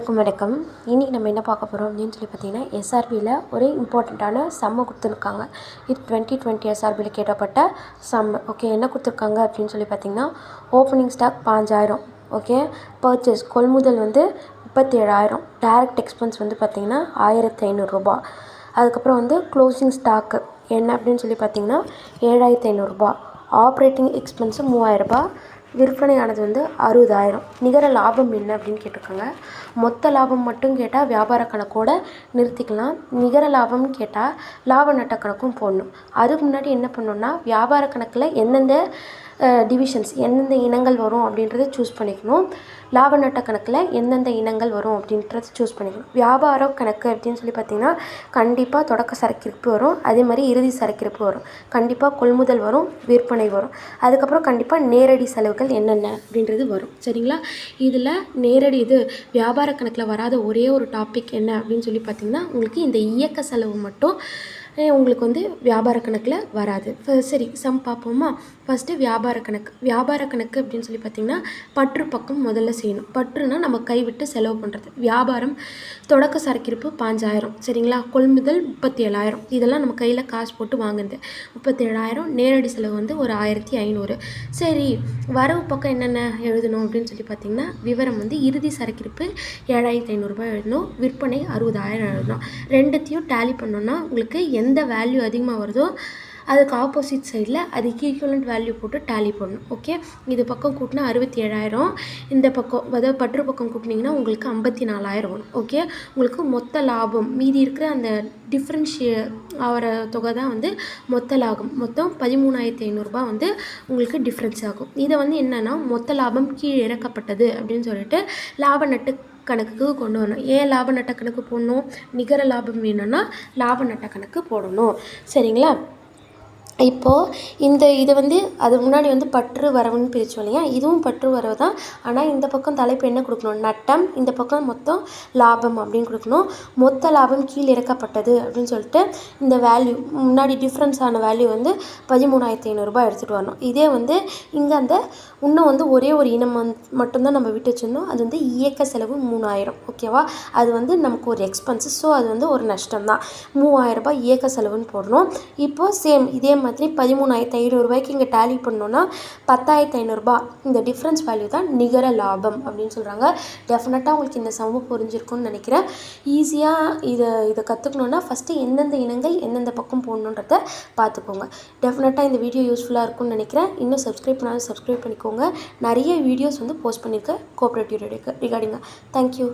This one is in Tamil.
வணக்கம் வணக்கம். இன்றைக்கி நம்ம என்ன பார்க்க போகிறோம் அப்படின்னு சொல்லி பார்த்தீங்கன்னா எஸ்ஆர்பியில் ஒரு இம்பார்ட்டண்ட்டான சம்மை கொடுத்துருக்காங்க. இது டுவெண்ட்டி டுவெண்ட்டி எஸ்ஆர்பியில் கேட்டப்பட்ட சம் ஓகே என்ன கொடுத்துருக்காங்க அப்படின்னு சொல்லி பார்த்தீங்கன்னா ஓப்பனிங் ஸ்டாக் பாஞ்சாயிரம். ஓகே பர்ச்சேஸ் கொள்முதல் வந்து முப்பத்தேழாயிரம். டைரக்ட் எக்ஸ்பென்ஸ் வந்து பார்த்திங்கன்னா ஆயிரத்தி ஐநூறுரூபா அதுக்கப்புறம் வந்து க்ளோசிங் ஸ்டாக்கு என்ன அப்படின்னு சொல்லி பார்த்தீங்கன்னா ஏழாயிரத்தி ஐநூறுரூபா ஆப்ரேட்டிங் எக்ஸ்பென்ஸு மூவாயிரரூபா விற்பனையானது வந்து அறுபதாயிரம். நிகர லாபம் என்ன அப்படின்னு கேட்டிருக்காங்க. மொத்த லாபம் மட்டும் கேட்டால் வியாபார கணக்கோட நிறுத்திக்கலாம். நிகர லாபம்னு கேட்டால் லாப நட்ட கணக்கும் போடணும். அதுக்கு முன்னாடி என்ன பண்ணணும்னா வியாபார கணக்கில் எந்தெந்த டிவிஷன்ஸ் எந்தெந்த இனங்கள் வரும் அப்படின்றத சூஸ் பண்ணிக்கணும். லாப நட்ட கணக்கில் எந்தெந்த இனங்கள் வரும் அப்படின்றத சூஸ் பண்ணிக்கணும். வியாபார கணக்கு அப்படின்னு சொல்லி பார்த்திங்கன்னா கண்டிப்பாக தொடக்க சரக்கிருப்பு வரும். அதே மாதிரி இறுதி சரக்கிருப்பு வரும். கண்டிப்பாக கொள்முதல் வரும் விற்பனை வரும். அதுக்கப்புறம் கண்டிப்பாக நேரடி செலவுகள் என்னென்ன அப்படின்றது வரும். சரிங்களா? இதில் நேரடி இது வியாபார கணக்கில் வராத ஒரே ஒரு டாபிக் என்ன அப்படின்னு சொல்லி பார்த்திங்கன்னா உங்களுக்கு இந்த இயக்க செலவு மட்டும் உங்களுக்கு வந்து வியாபார கணக்கில் வராது. சரி சம் பார்ப்போமா? ஃபஸ்ட்டு வியாபார கணக்கு. வியாபார கணக்கு அப்படின்னு சொல்லி பார்த்திங்கன்னா பற்று பக்கம் முதல்ல செய்யணும். பற்றுனா நம்ம கைவிட்டு செலவு பண்ணுறது வியாபாரம் தொடக்க சரக்கிருப்பு பாஞ்சாயிரம். சரிங்களா? கொள்முதல் முப்பத்தி ஏழாயிரம் இதெல்லாம் நம்ம கையில் காசு போட்டு வாங்குறது. முப்பத்தி ஏழாயிரம் நேரடி செலவு வந்து ஒரு ஆயிரத்தி ஐநூறு. சரி வரவு பக்கம் என்னென்ன எழுதணும் அப்படின்னு சொல்லி பார்த்திங்கன்னா விவரம் வந்து இறுதி சரக்கிருப்பு ஏழாயிரத்தி ஐநூறுரூபா எழுதணும். விற்பனை அறுபதாயிரம் எழுதணும். ரெண்டுத்தையும் டேலி பண்ணோன்னா உங்களுக்கு எந்த வேல்யூ அதிகமாக வருதோ அதுக்கு ஆப்போசிட் சைடில் அதுக்கு ஈக்குவலண்ட் வேல்யூ போட்டு டேலி பண்ணணும். ஓகே இது பக்கம் கூட்டினா அறுபத்தி ஏழாயிரம் இந்த பக்கம் அதாவது பற்று பக்கம் கூட்டினீங்கன்னா உங்களுக்கு ஐம்பத்தி நாலாயிரம் வரும். ஓகே உங்களுக்கு மொத்த லாபம் மீதி இருக்கிற அந்த டிஃப்ரென்ஷியே ஆகிற தொகை தான் வந்து மொத்த லாபம். மொத்தம் பதிமூணாயிரத்தி ஐநூறுரூபா வந்து உங்களுக்கு டிஃப்ரென்ஸ் ஆகும். இதை வந்து என்னென்னா மொத்த லாபம் கீழே இறக்கப்பட்டது அப்படின்னு சொல்லிட்டு லாப நட்டு கணக்குக்கு கொண்டு வரணும். ஏன் லாப நட்ட கணக்கு போடணும்? நிகர லாபம் வேணும்னா லாப நட்ட கணக்கு போடணும். சரிங்களா? இப்போது இந்த இதை வந்து அது முன்னாடி வந்து பற்று வரவுன்னு பிரித்தோம் இல்லையா? இதுவும் பற்று வரவு தான். ஆனால் இந்த பக்கம் தலைப்பு என்ன கொடுக்கணும்? நட்டம் இந்த பக்கம் மொத்தம் லாபம் அப்படின்னு கொடுக்கணும். மொத்த லாபம் கீழே இறக்கப்பட்டது அப்படின்னு சொல்லிட்டு இந்த வேல்யூ முன்னாடி டிஃப்ரென்ஸ் ஆன வேல்யூ வந்து பதிமூணாயிரத்தி ஐநூறுரூபா எடுத்துகிட்டு வரணும். இதே வந்து இங்கே அந்த இன்னும் வந்து ஒரே ஒரு இனம் வந்து மட்டும்தான் நம்ம விட்டு வச்சுருந்தோம். அது வந்து இயக்க செலவு மூணாயிரம் ஓகேவா அது வந்து நமக்கு ஒரு எக்ஸ்பென்சஸ் ஸோ அது வந்து ஒரு நஷ்டம் தான் மூவாயிரரூபா இயக்க செலவுன்னு போடணும். இப்போது சேம் இதே மாதிரி பதிமூணாயிரத்து ஐநூறுரூவாய்க்கு இங்கே டேலி பண்ணோன்னா பத்தாயிரத்து ஐநூறுரூபா இந்த டிஃப்ரென்ஸ் வேல்யூ தான் நிகர லாபம் அப்படின்னு சொல்கிறாங்க டெஃபினட்டாக உங்களுக்கு இந்த சமூகம் புரிஞ்சிருக்கும்னு நினைக்கிறேன். ஈஸியாக இதை இதை கற்றுக்கணுன்னா ஃபஸ்ட்டு எந்தெந்த இனங்கள் எந்தெந்த பக்கம் போடணுன்றத பார்த்துக்கோங்க. டெஃபினட்டாக இந்த வீடியோ யூஸ்ஃபுல்லாக இருக்கும்னு நினைக்கிறேன். இன்னும் சப்ஸ்கிரைப் பண்ணாலும் சப்ஸ்கிரைப் பண்ணிக்கோங்க. நிறைய வீடியோஸ் வந்து போஸ்ட் பண்ணியிருக்கேன். Cooperative ரிகார்டிங்காக thank you